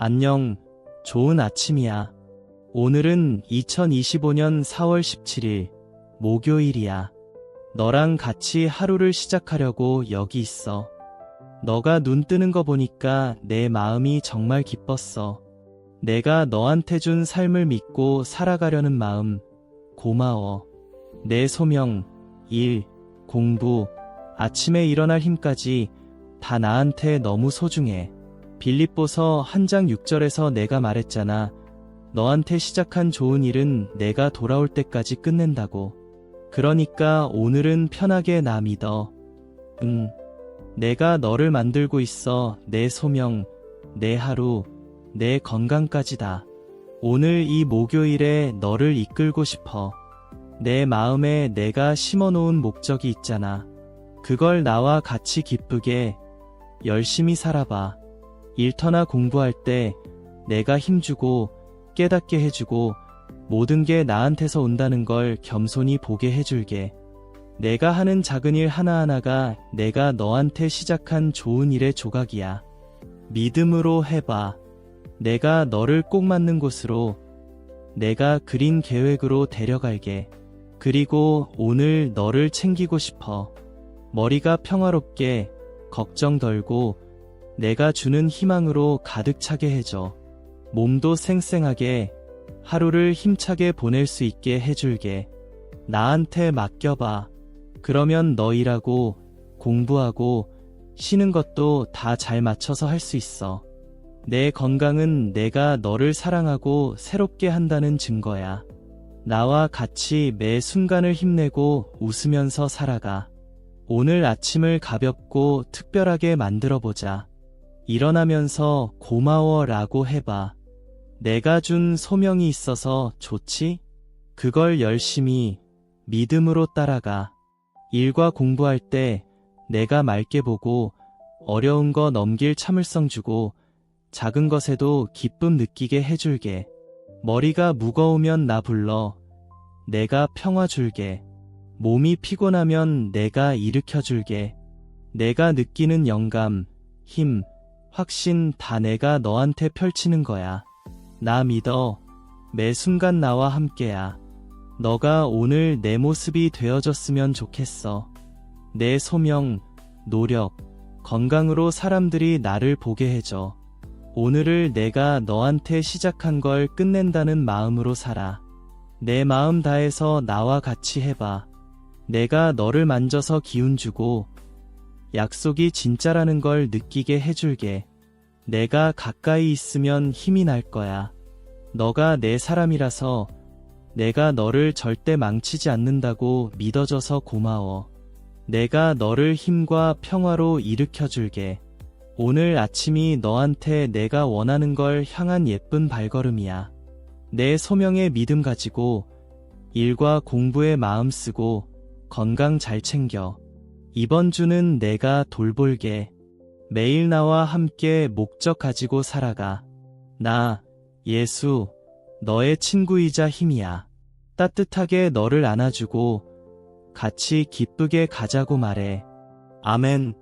안녕, 좋은 아침이야. 오늘은 2025년 4월 17일, 목요일이야. 너랑 같이 하루를 시작하려고 여기 있어. 너가 눈 뜨는 거 보니까 내 마음이 정말 기뻤어. 내가 너한테 준 삶을 믿고 살아가려는 마음, 고마워. 내 소명, 일, 공부, 아침에 일어날 힘까지 다 나한테 너무 소중해. 빌립보서 한 장 6절에서 내가 말했잖아. 너한테 시작한 좋은 일은 내가 돌아올 때까지 끝낸다고. 그러니까 오늘은 편하게 나 믿어. 응. 내가 너를 만들고 있어. 내 소명, 내 하루, 내 건강까지 다. 오늘 이 목요일에 너를 이끌고 싶어. 내 마음에 내가 심어놓은 목적이 있잖아. 그걸 나와 같이 기쁘게 열심히 살아봐. 일터나 공부할 때 내가 힘주고 깨닫게 해주고 모든 게 나한테서 온다는 걸 겸손히 보게 해줄게. 내가 하는 작은 일 하나하나가 내가 너한테 시작한 좋은 일의 조각이야. 믿음으로 해봐. 내가 너를 꼭 맞는 곳으로 내가 그린 계획으로 데려갈게. 그리고 오늘 너를 챙기고 싶어. 머리가 평화롭게 걱정 덜고 내가 주는 희망으로 가득 차게 해줘. 몸도 쌩쌩하게 하루를 힘차게 보낼 수 있게 해줄게. 나한테 맡겨봐. 그러면 너 일하고 공부하고 쉬는 것도 다 잘 맞춰서 할 수 있어. 내 건강은 내가 너를 사랑하고 새롭게 한다는 증거야. 나와 같이 매 순간을 힘내고 웃으면서 살아가. 오늘 아침을 가볍고 특별하게 만들어 보자. 일어나면서 고마워 라고 해봐. 내가 준 소명이 있어서 좋지? 그걸 열심히 믿음으로 따라가. 일과 공부할 때 내가 맑게 보고 어려운 거 넘길 참을성 주고 작은 것에도 기쁨 느끼게 해줄게. 머리가 무거우면 나 불러. 내가 평화 줄게. 몸이 피곤하면 내가 일으켜 줄게. 내가 느끼는 영감, 힘, 확신 다 내가 너한테 펼치는 거야. 나 믿어. 매 순간 나와 함께야. 너가 오늘 내 모습이 되어줬으면 좋겠어. 내 소명, 노력, 건강으로 사람들이 나를 보게 해줘. 오늘을 내가 너한테 시작한 걸 끝낸다는 마음으로 살아. 내 마음 다해서 나와 같이 해봐. 내가 너를 만져서 기운 주고 약속이 진짜라는 걸 느끼게 해줄게. 내가 가까이 있으면 힘이 날 거야. 너가 내 사람이라서 내가 너를 절대 망치지 않는다고 믿어줘서 고마워. 내가 너를 힘과 평화로 일으켜줄게. 오늘 아침이 너한테 내가 원하는 걸 향한 예쁜 발걸음이야. 내 소명에 믿음 가지고 일과 공부에 마음 쓰고 건강 잘 챙겨. 이번 주는 내가 돌볼게. 매일 나와 함께 목적 가지고 살아가. 나, 예수, 너의 친구이자 힘이야. 따뜻하게 너를 안아주고 같이 기쁘게 가자고 말해. 아멘.